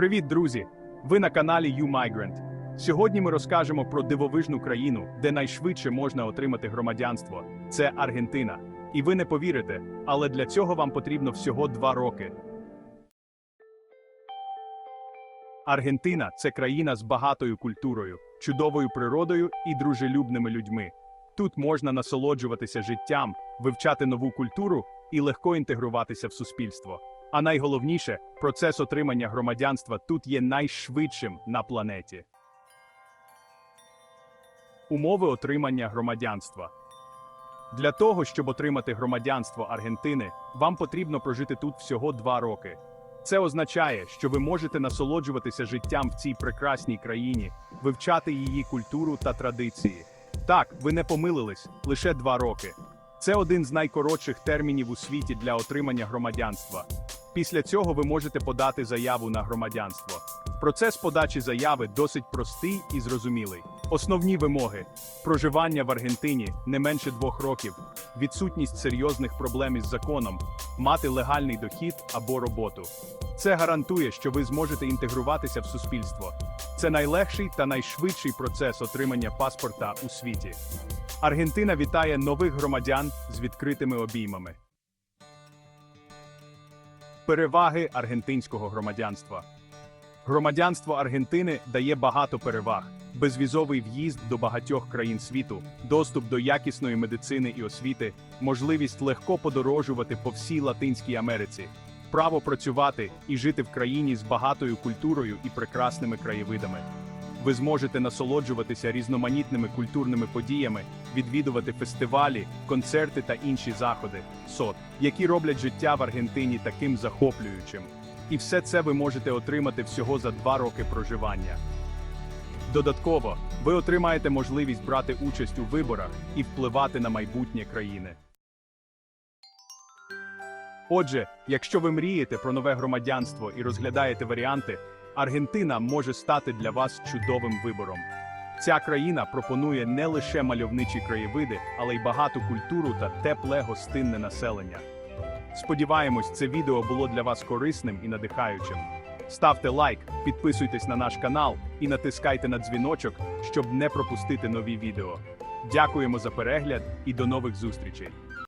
Привіт, друзі! Ви на каналі U-Migrant. Сьогодні ми розкажемо про дивовижну країну, де найшвидше можна отримати громадянство. Це Аргентина. І ви не повірите, але для цього вам потрібно всього два роки. Аргентина це країна з багатою культурою, чудовою природою і дружелюбними людьми. Тут можна насолоджуватися життям, вивчати нову культуру і легко інтегруватися в суспільство. А найголовніше, процес отримання громадянства тут є найшвидшим на планеті. Умови отримання громадянства. Для того, щоб отримати громадянство Аргентини, вам потрібно прожити тут всього два роки. Це означає, що ви можете насолоджуватися життям в цій прекрасній країні, вивчати її культуру та традиції. Так, ви не помилились лише два роки. Це один з найкоротших термінів у світі для отримання громадянства. Після цього ви можете подати заяву на громадянство. Процес подачі заяви досить простий і зрозумілий. Основні вимоги: проживання в Аргентині не менше двох років, відсутність серйозних проблем із законом, мати легальний дохід або роботу. Це гарантує, що ви зможете інтегруватися в суспільство. Це найлегший та найшвидший процес отримання паспорта у світі. Аргентина вітає нових громадян з відкритими обіймами. Переваги аргентинського громадянства. Громадянство Аргентини дає багато переваг: безвізовий в'їзд до багатьох країн світу, доступ до якісної медицини і освіти, можливість легко подорожувати по всій Латинській Америці, право працювати і жити в країні з багатою культурою і прекрасними краєвидами. Ви зможете насолоджуватися різноманітними культурними подіями, відвідувати фестивалі, концерти та інші заходи, СОТ, які роблять життя в Аргентині таким захоплюючим. І все це ви можете отримати всього за два роки проживання. Додатково, ви отримаєте можливість брати участь у виборах і впливати на майбутнє країни. Отже, якщо ви мрієте про нове громадянство і розглядаєте варіанти, Аргентина може стати для вас чудовим вибором. Ця країна пропонує не лише мальовничі краєвиди, але й багату культуру та тепле гостинне населення. Сподіваємось, це відео було для вас корисним і надихаючим. Ставте лайк, підписуйтесь на наш канал і натискайте на дзвіночок, щоб не пропустити нові відео. Дякуємо за перегляд і до нових зустрічей!